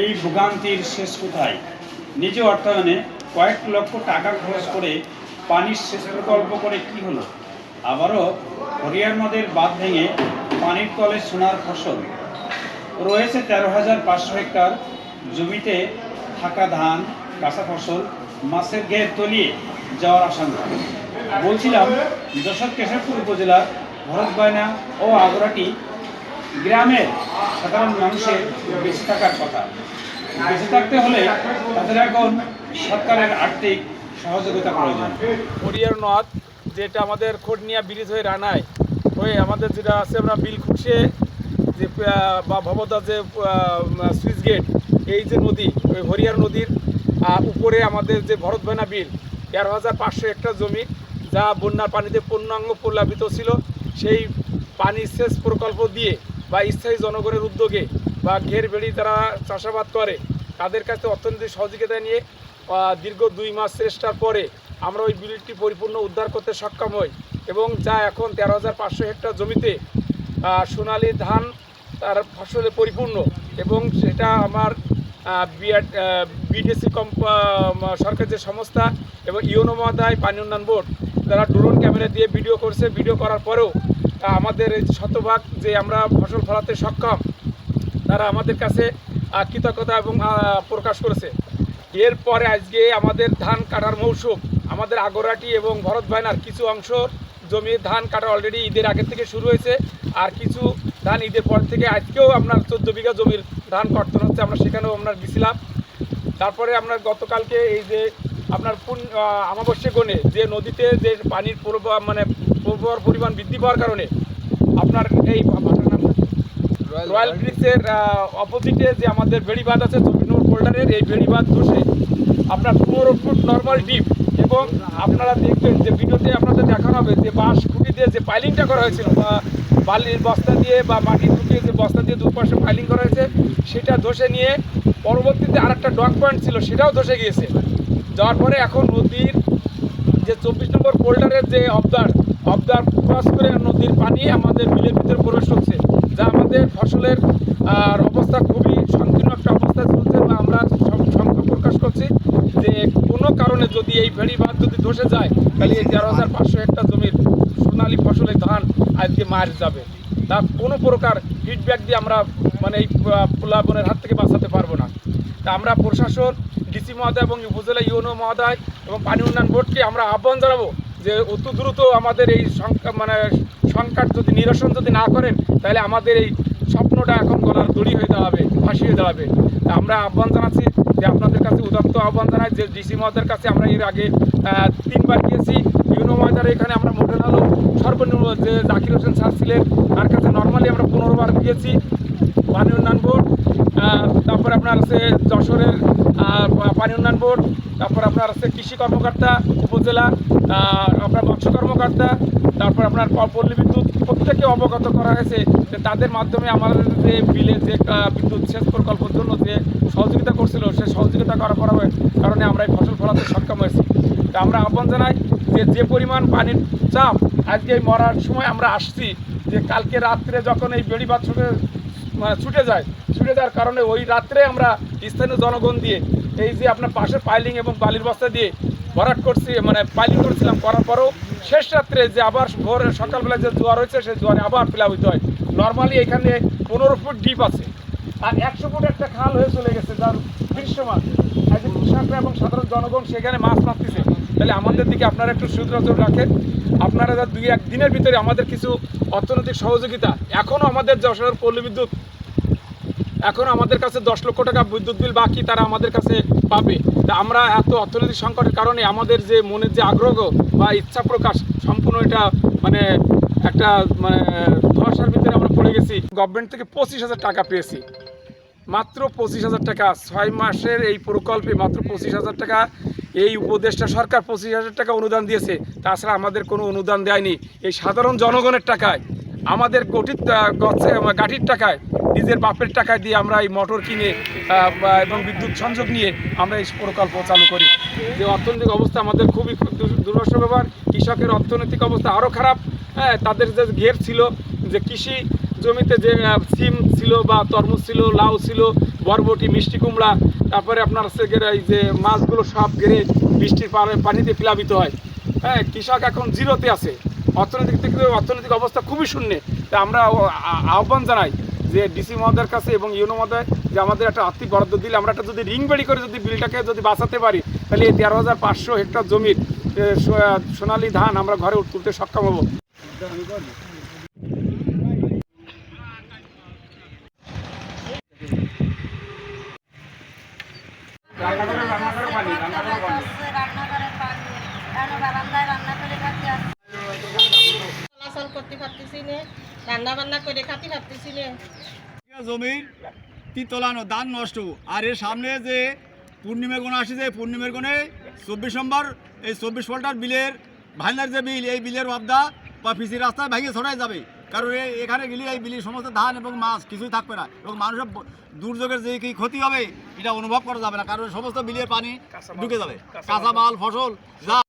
এই ভোগান্তির শেষ কোথায়? নিজ অর্থায়নে কয়েক লক্ষ টাকা খরচ করে পানির শেষ প্রকল্প করে কি হলো? আবারও হরিয়ার নদের বাঁধ ভেঙে পানির তলে সোনার ফসল। রয়েছে তেরো হাজার পাঁচশো হেক্টর জমিতে থাকা ধান, কাঁচা ফসল, মাছের ঘের তলিয়ে যাওয়ার আশঙ্কা। বলছিলাম যশোর কেশবপুর উপজেলার ভরতবায়না ও আগরাটি গ্রামের সাধারণ মানুষের বেঁচে থাকার কথা। বেঁচে থাকতে হলে তাদের এখন সরকারের আর্থিক সহযোগিতা প্রয়োজন। হরিয়ার নদ, যেটা আমাদের খোটনিয়া ব্রিজ হয়ে রানায়, হয়ে আমাদের যেটা আছে আমরা বিল খুশে যে বা ভবদা যে সুইচ গেট, এই যে নদী, ওই হরিয়ার নদীর উপরে আমাদের যে ভরতভেনা বিল তেরো হাজার পাঁচশো হেক্টর জমি, যা বন্যার পানিতে পূর্ণাঙ্গ প্লাবিত ছিল, সেই পানি সেচ প্রকল্প দিয়ে বা স্থায়ী জনগণের উদ্যোগে বা ঘের বেড়ি যারা চাষাবাদ করে, তাদের কাছে অর্থনৈতিক সহযোগিতা নিয়ে দীর্ঘ দুই মাস চেষ্টার পরে আমরা ওই বিলটি পরিপূর্ণ উদ্ধার করতে সক্ষম হই এবং যা এখন তেরো হাজার পাঁচশো হেক্টর জমিতে সোনালী ধান তার ফসলে পরিপূর্ণ এবং সেটা আমার বিআর বিডিসি কম্প সরকার যে সংস্থা এবং ইউনো মহোদয় পানি উন্নয়ন বোর্ড, তারা ড্রোন ক্যামেরা দিয়ে ভিডিও করছে। ভিডিও করার পরেও আমাদের শতভাগ যে আমরা ফসল ফলাতে সক্ষম তারা আমাদের কাছে কৃতজ্ঞতা এবং প্রকাশ করেছে। এরপরে আজকে আমাদের ধান কাটার মৌসুম আমাদের আগরাটি এবং ভরত ভাইনার কিছু অংশ জমির ধান কাটা অলরেডি ঈদের আগে থেকে শুরু হয়েছে আর কিছু ধান ঈদের পর থেকে আজকেও আপনার চোদ্দ বিঘা জমির ধান কর্তন হচ্ছে আমরা সেখানেও আমরা গেছিলাম। তারপরে আমরা গতকালকে এই যে আপনার পুন আহ, আমাবস্যা গণে যে নদীতে যে পানির প্রবাহ মানে প্রবাহর পরিমাণ বৃদ্ধি পাওয়ার কারণে আপনার এই রয়্যাল ব্রিজের অপোজিটে যে আমাদের বেড়িবাঁধ আছে চব্বিশ নম্বর ফোল্ডারের এই বেড়িবাঁধ ধসে আপনার পনেরো ফুট নর্মাল ডিপ এবং আপনারা দেখবেন যে ভিডিওতে আপনাদের দেখানো হবে যে বাঁশ খুঁটি দিয়ে যে পাইলিংটা করা হয়েছিল বা বালির বস্তা দিয়ে বা মাটি ঢুকিয়ে যে বস্তা দিয়ে দুপাশে পাইলিং করা হয়েছে সেটা ধসে নিয়ে পরবর্তীতে আরেকটা ডক পয়েন্ট ছিল সেটাও ধসে গিয়েছে। যাওয়ার পরে এখন নদীর যে চব্বিশ নম্বর ফোল্ডারের যে অবদার অবদার ক্রস করে নদীর পানি আমাদের বিলের ভিতরে প্রবেশ করছে, যা আমাদের ফসলের, আর অবস্থা খুবই সংকীর্ণ একটা অবস্থা চলছে বা আমরা সং- শঙ্কা প্রকাশ করছি যে কোনো কারণে যদি এই ভেড়ি বাঁধ যদি ধসে যায়, তাহলে এই তেরো হাজার পাঁচশো হেক্টর জমির সোনালি ফসলের ধান আজকে মার যাবে। তা কোনো প্রকার ফিডব্যাক দিয়ে আমরা মানে এই প্লাবনের হাত থেকে বাঁচাতে পারব না। তা আমরা প্রশাসন, ডিসি মহোদয় এবং উপজেলা ইউনো মহোদয় এবং পানি উন্নয়ন বোর্ডকে আমরা আহ্বান জানাব যে অতি দ্রুত আমাদের এই সংখ্যা মানে সংকট যদি, নিরসন যদি না করেন, তাহলে আমাদের এই স্বপ্নটা এখন গলার দড়ি হয়ে দাঁড়াবে, ফাঁসি হয়ে দাঁড়াবে। আমরা আহ্বান জানাচ্ছি যে আপনাদের কাছে উদাত্ত আহ্বান জানাই, যে ডিসি মহোদয়ের কাছে আমরা এর আগে তিনবার গিয়েছি। ইউনো মহোদয়ের এখানে আমরা মডেল হলো, সর্বনিম্ন যে জাকির হোসেন স্যার ছিলেন, তার কাছে নর্মালি আমরা পনেরো বার গিয়েছি। পানি উন্নয়ন বোর্ড তারপরে আপনার আছে যশোরের পানি উন্নয়ন বোর্ড, তারপর আপনার আছে কৃষি কর্মকর্তা উপজেলা আপনার মৎস্য কর্মকর্তা, তারপর আপনার পল্লী বিদ্যুৎ প্রত্যেকে অবগত করা হয়েছে যে তাদের মাধ্যমে আমাদের যে বিলে যে বিদ্যুৎ সেচ প্রকল্পের জন্য যে সহযোগিতা করছিল, সে সহযোগিতা করা করার কারণে আমরা এই ফসল ফলাতে সক্ষম হয়েছি। তা আমরা আহ্বান জানাই যে যে পরিমাণ পানির চাপ আজকে মরার সময় আমরা আসছি, যে কালকে রাত্রে যখন এই বেড়িবাদ ছুটে মানে ছুটে যায়, ছুটে যাওয়ার কারণে ওই রাত্রে আমরা স্থানীয় জনগণ দিয়ে এই যে আপনার পাশে পাইলিং এবং বালির বস্তা দিয়ে ভরাট করছি মানে পাইলিং করছিলাম, করার পরেও শেষ রাত্রে যে আবার ভোর সকালবেলা যে জোয়ার হয়েছে, সেই জোয়ারে আবার প্লাবিত হয়। নর্মালি এখানে পনেরো ফুট ডিপ আছে। আর একশো ফুট একটা খাল হয়ে চলে গেছে, যার দৃশ্যমান আজ কৃষকরা এবং সাধারণ জনগণ সেখানে মাছ মারতেছে। তাহলে আমাদের দিকে আপনারা একটু সুদরাজর রাখেন। আপনারা যা দুই এক দিনের ভিতরে আমাদের কিছু অর্থনৈতিক সহযোগিতা এখনও আমাদের যশোর পল্লী বিদ্যুৎ এখন আমাদের কাছে দশ লক্ষ টাকা বিদ্যুৎ বিল বাকি, তারা আমাদের কাছে পাবে। তা আমরা এত অর্থনৈতিক সংকটের কারণে আমাদের যে মনের যে আগ্রহ বা ইচ্ছা প্রকাশ, সম্পূর্ণ এটা মানে একটা মানে ধসার ভিতরে আমরা পড়ে গেছি। গভর্নমেন্ট থেকে পঁচিশ হাজার টাকা পেয়েছি। মাত্র পঁচিশ হাজার টাকা। ছয় মাসের এই প্রকল্পে মাত্র পঁচিশ হাজার টাকা। এই উপদেষ্টা সরকার পঁচিশ হাজার টাকা অনুদান দিয়েছে। তাছাড়া আমাদের কোনো অনুদান দেয়নি। এই সাধারণ জনগণের টাকায়। আমাদের আহ, গাঠির টাকায় নিজের বাপের টাকায় দিয়ে আমরা এই মোটর কিনে এবং বিদ্যুৎ সংযোগ নিয়ে আমরা এই প্রকল্প চালু করি। যে অর্থনৈতিক অবস্থা আমাদের খুবই দু- দুর্দশা ব্যাপার কৃষকের অর্থনৈতিক অবস্থা আরও খারাপ। হ্যাঁ তাদের যে ঘের ছিল যে কৃষি জমিতে যে সিম ছিল বা তরমুজ ছিল লাউ ছিল বরবটি মিষ্টি কুমড়া তারপরে আপনার এই যে মাছগুলো সব গেড়ে বৃষ্টির পানিতে প্লাবিত হয়। হ্যাঁ কৃষক এখন জিরোতে আছে। অর্থনৈতিক দিক থেকে অর্থনৈতিক অবস্থা খুবই শূন্যে। তা আমরা আহ্বান জানাই যে ডিসি মহোদয়ের কাছে এবং ইউনো মহোদয় যে আমাদের একটা আর্থিক বরাদ্দ দিলে আমরা একটা যদি রিং বেড়ি করে যদি বিলটাকে যদি বাঁচাতে পারি তাহলে এই তেরো হাজার পাঁচশো হেক্টর জমির সোনালী ধান আমরা ঘরে তুলতে সক্ষম হব। রান্নাঘরে রান্নাঘরে পানি। পানি রান্নাঘরের পানি এখন বারান্দায় রান্না করে খাচ্ছি করতে পারতেছি না রান্না বান্না করে খাতে পারতেছি না। জমির তিতলানো ধান নষ্ট। আর এর সামনে যে পূর্ণিমা কোণ আসছে পূর্ণিমার কোণে চব্বিশ নম্বর এই চব্বিশ ফল্টার বিলের ভাইনার যে বিল এই বিলের অবদা বা পিসি রাস্তায় ভেঙে ছড়াই যাবে। কারণ এখানে গেলে এই বিলের সমস্ত ধান এবং মাছ কিছুই থাকবে না এবং মানুষের দুর্যোগের যে কি ক্ষতি হবে এটা অনুভব করা যাবে না কারণ সমস্ত বিলের পানি ঢুকে যাবে। কাঁচা মাল ফসল যা